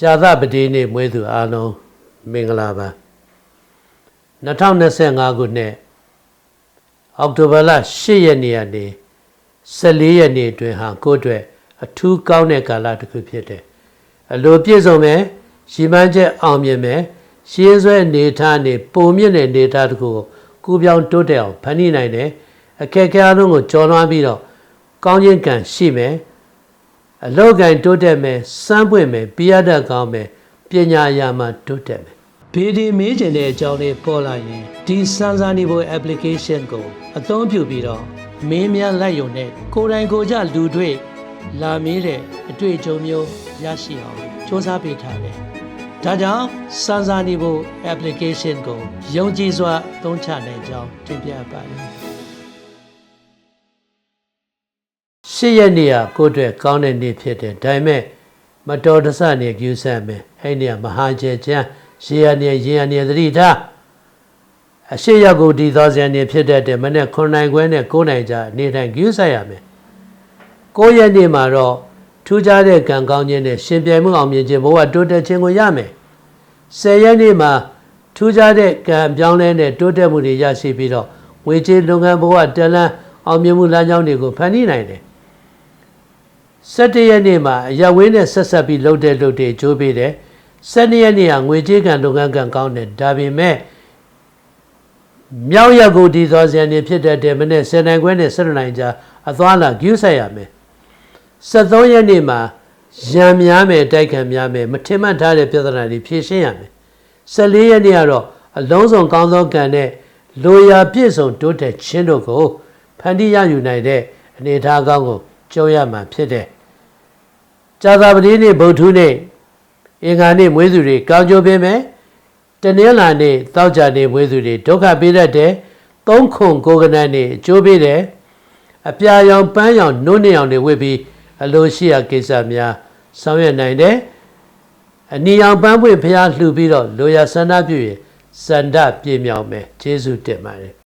ကြာသပတိနေ့မွေးသူအားလုံးမင်္ဂလာပါ2025ခုနှစ်အောက်တိုဘာလ10ရက်နေ့ကနေ14ရက်နေ့အတွင်းဟာကိုယ့်အတွက်အထူးကောင်းတဲ့ကာလတစ်ခုဖြစ်တယ်အလိုပြည့်စုံမယ်ရှိမှန်းချက်အောင်မြင်မယ်ရှင်းဆွဲနေထားနေပုံမြင့်တဲ့နေထားတစ်ခုကိုကူပြောင်းတိုးတက်အောင်ဖန်တီးနိုင်တယ်အခက်အခဲအလုံးကိုကျော်လွှားပြီးတော့ကောင်းခြင်းကံရှိမယ် အလောက်ကင်တိုးတက်မယ်စမ်းပွင့်မယ်ပြရတတ်ကောင်းမယ်ပညာရာမှာတိုးတက်မယ်ဘေဒီမေးကျင်တဲ့အကြောင်းလေးပေါ်လာရင်ဒီစမ်းစာနေဖို့ application ကိုအသုံးပြုပြီးတော့မင်းများလိုက်ရုံနဲ့ကိုယ်တိုင်ကိုယ်ကြလူတွေ့လာမေးတဲ့အတွေ့အကြုံမျိုးရရှိအောင်စူးစမ်းပေးထားတယ်ဒါကြောင့်စမ်းစာနေဖို့ application ကိုယုံကြည်စွာသုံးချနိုင်ကြောင်းတင်ပြပါတယ် ရှစ်ရက်နေ့ကကိုယ့်အတွက်ကောင်းတဲ့နေ့ဖြစ်တယ်ဒါပေမဲ့မတော်တဆနေကျူးဆတ်မယ်အဲ့ဒီကမဟာကျေချမ်းရေရနေရေရနေသတိထားအရှိရက်ကိုဒီသောဇန်နေဖြစ်တဲ့တဲ့မနေ့9နိုင်ခွဲနဲ့9နိုင်ကြနေတိုင်းကျူးဆတ်ရမယ်9ရက်နေ့မှာတော့ထူးခြားတဲ့ကံကောင်းခြင်းနဲ့ရှင်ပြိုင်မှုအောင်မြင်ခြင်းဘဝတိုးတက်ခြင်းကိုရမယ်10ရက်နေ့မှာထူးခြားတဲ့ကံအပြောင်းလဲနဲ့တိုးတက်မှုတွေရရှိပြီးတော့ဝေချေလုပ်ငန်းဘဝတလန်းအောင်မြင်မှုလမ်းကြောင်းတွေကိုဖန်တီးနိုင်တယ် 17ရက်နေ့မှာအရက်ဝင်းနဲ့ဆက်ဆက်ပြီးလှုပ်တဲ့လှုပ်တဲ့ကြိုးပေးတယ်12ရက်နေ့ကငွေကြေးကံလုပ်ငန်းကံကောင်းတယ်ဒါပေမဲ့မြောက်ရက်ကိုဒီသောဇန်နေဖြစ်တဲ့တဲ့မနေ့7နိုင်ခွဲနဲ့7နိုင်ကြာအသွားလာကျူးဆက်ရမယ်73ရက်နေ့မှာရံများမယ်တိုက်ခံများမယ်မထင်မှတ်ထားတဲ့ပြဿနာတွေဖြေရှင်းရမယ်14ရက်နေ့ကတော့အလုံးစုံကောင်းသောကံနဲ့လိုရာပြည့်စုံတိုးတက်ခြင်းတို့ကိုဖန်တီးရယူနိုင်တဲ့အနေအထားကောင်းကိုကြုံရမှာဖြစ်တယ် ကြာသပတေးနေ့ဗုဒ္ဓဟူးနေ့အင်္ဂါနေ့မွေးသူတွေကောင်းကျိုးပေးမယ်တနင်္လာနေ့တောက်ကြနေ့မွေးသူတွေဒုက္ခပေးတတ်တယ်သုံးခွန်ကိုကနတ်နေ့အကျိုးပေးတယ်အပြာရောင်ပန်းရောင်နှုတ်နှစ်ရောင်တွေဝစ်ပြီးအလိုရှိရာကိစ္စများဆောင်ရွက်နိုင်တယ်အနီရောင်ပန်းပွင့်ဖျားလှူပြီးတော့လိုရာဆန္ဒပြုရင်စန္ဒပြည့်မြောက်မယ်ကျေးဇူးတင်ပါတယ်